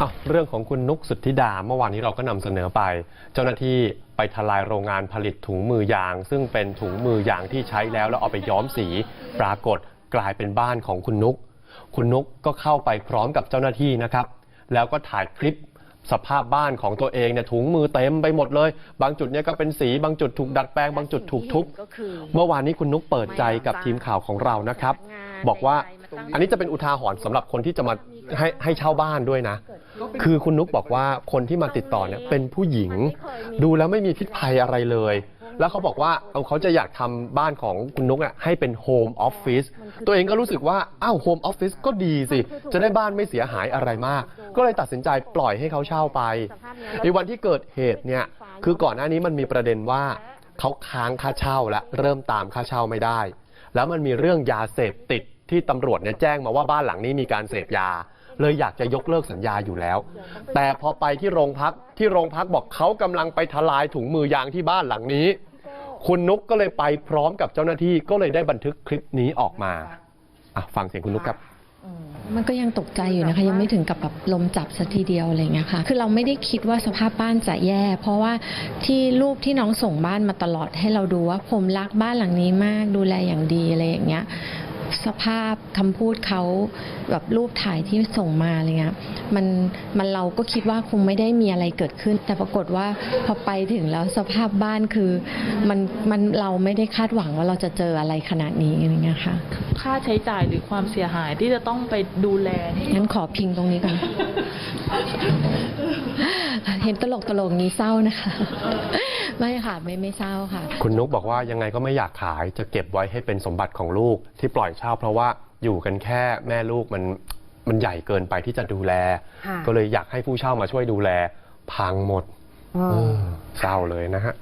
อ้าเรื่องของคุณนุกสุทธิดา เมื่อวานนี้เราก็นำเสนอไป เจ้าหน้าที่ไปทลายโรงงานผลิตถุงมือยาง ซึ่งเป็นถุงมือยางที่ใช้แล้วแล้วเอาไปย้อมสี ปรากฏกลายเป็นบ้านของคุณนุก คุณนุกก็เข้าไปพร้อมกับเจ้าหน้าที่นะครับ แล้วก็ถ่ายคลิปสภาพบ้านของตัวเองเนี่ยถุงมือเต็มไปหมดเลย บางจุดเนี่ยก็เป็นสีบางจุดถูกดัดแปลง บางจุดถูกทุบเมื่อวานนี้คุณนุกเปิดใจกับทีมข่าวของเรานะครับ บอกว่าอันนี้จะเป็นอุทาหรณ์สำหรับคนที่จะมาให้ให้เช่าบ้านด้วยนะ คือคุณนุกบอกว่าคนที่มาติดต่อเนี่ยเป็นผู้หญิง ดูแล้วไม่มีพิษภัยอะไรเลย แล้วเขาบอกว่าเอาเขาจะอยากทำบ้านของคุณนุกอะให้เป็นโฮมออฟฟิศตัวเองก็รู้สึกว่าอ้าวโฮมออฟฟิศก็ดีสิ จะได้บ้านไม่เสียหายอะไรมาก ก็เลยตัดสินใจปล่อยให้เขาเช่าไป ในวันที่เกิดเหตุเนี่ยคือก่อนหน้านี้มันมีประเด็นว่าเขาค้างค่าเช่าและเริ่มตามค่าเช่าไม่ได้ แล้วมันมีเรื่องยาเสพติดที่ตำรวจเนี่ยแจ้งมาว่าบ้านหลังนี้มีการเสพยา เลยอยากจะยกเลิกสัญญาอยู่แล้ว แต่พอไปที่โรงพักที่โรงพักบอกเขากำลังไปทลายถุงมือยางที่บ้านหลังนี้ คุณนุกก็เลยไปพร้อมกับเจ้าหน้าที่ก็เลยได้บันทึกคลิปนี้ออกมาอะฟังเสียงคุณนุกครับ มันก็ยังตกใจอยู่นะคะ ยังไม่ถึงกับแบบลมจับสัทีเดียวอะไรอย่างเงี้ยค่ะ คือเราไม่ได้คิดว่าสภาพบ้านจะแย่ เพราะว่าที่รูปที่น้องส่งบ้านมาตลอดให้เราดูว่าผมรักบ้านหลังนี้มากดูแลอย่างดีอะไรอย่างเงี้ย สภาพคำพูดเขาแบบรูปถ่ายที่ส่งมาอะไรเงี้ยมันมันเราก็คิดว่าคงไม่ได้มีอะไรเกิดขึ้น แต่ปรากฏว่าพอไปถึงแล้วสภาพบ้านคือมันมันเราไม่ได้คาดหวังว่าเราจะเจออะไรขนาดนี้อะไรเงี้ยค่ะ ค่าใช้จ่ายหรือความเสียหายที่จะต้องไปดูแลนี่งั้นขอพิงตรงนี้ก่อน เห็นตลกตลกๆนี้เศร้านะคะ ไม่ค่ะไม่ไม่เศร้าค่ะ คุณนุกบอกว่ายังไงก็ไม่อยากขายจะเก็บไว้ให้เป็นสมบัติของลูกที่ปล่อยเช่าเพราะว่าอยู่กันแค่แม่ลูกมันมันใหญ่เกินไปที่จะดูแล ค่ะ ก็เลยอยากให้ผู้เช่ามาช่วยดูแล พังหมดเอเอออเศร้าเลยนะฮะ